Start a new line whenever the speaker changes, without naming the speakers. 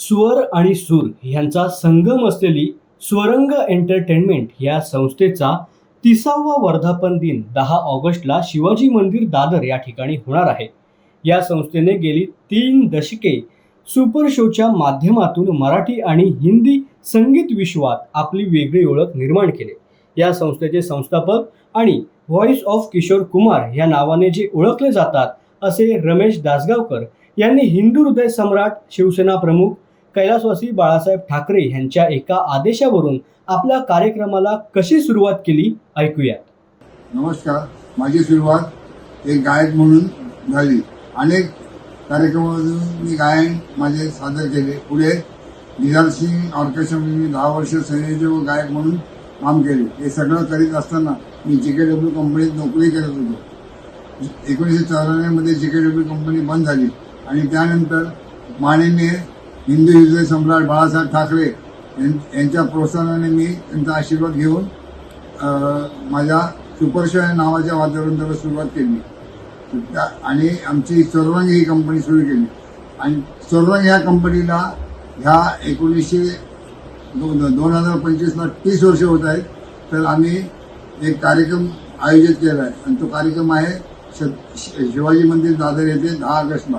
स्वर आणि सूर ह्यांचा संगम असलेली स्वरंग एंटरटेनमेंट या संस्थेचा तिसावा वर्धापन दिन दहा ऑगस्टला शिवाजी मंदिर दादर या ठिकाणी होणार आहे. या संस्थेने गेली तीन दशके सुपर शोच्या माध्यमातून मराठी आणि हिंदी संगीत विश्वात आपली वेगळी ओळख निर्माण केली. या संस्थेचे संस्थापक आणि व्हॉइस ऑफ किशोर कुमार या नावाने जे ओळखले जातात असे रमेश दासगावकर यांनी हिंदू हृदय सम्राट शिवसेना प्रमुख कैलासवासी बाळासाहेब ठाकरे यांच्या एका आदेशावरून आपल्या कार्यक्रमाला कशी सुरुवात केली ऐकूया
नमस्कार माझी सुरुवात एक गायक म्हणून झाली. अनेक कार्यक्रमातून मी गायन माझे सादर केले. पुढे निधार सिंग ऑर्केस्ट्रामध्ये मी दहा वर्ष संयोजक गायक म्हणून काम केले. हे सगळं करीत असताना मी जे के डब्ल्यू कंपनीत नोकरी करत होतो. एकोणीसशे चौऱ्याण्णवमध्ये जे के डब्ल्यू कंपनी बंद झाली आणि त्यानंतर मानेने हिंदू हृदय सम्राट बाळासाहेब ठाकरे यां- यांच्या प्रोत्साहनाने मी त्यांचा आशीर्वाद घेऊन माझ्या सुपरशो या नावाच्या वाद्यवृंदाला सुरुवात केली. त्या- आणि आमची सर्वांग ही कंपनी सुरू केली. आणि सर्वांग ह्या कंपनीला ह्या एकोणीसशे दोन दोन हजार पंचवीसला तीस वर्ष होत आहेत. तर आम्ही एक कार्यक्रम आयोजित केला आहे. आणि तो कार्यक्रम आहे श- शिवाजी मंदिर दादर येथे दहा ऑगस्टला.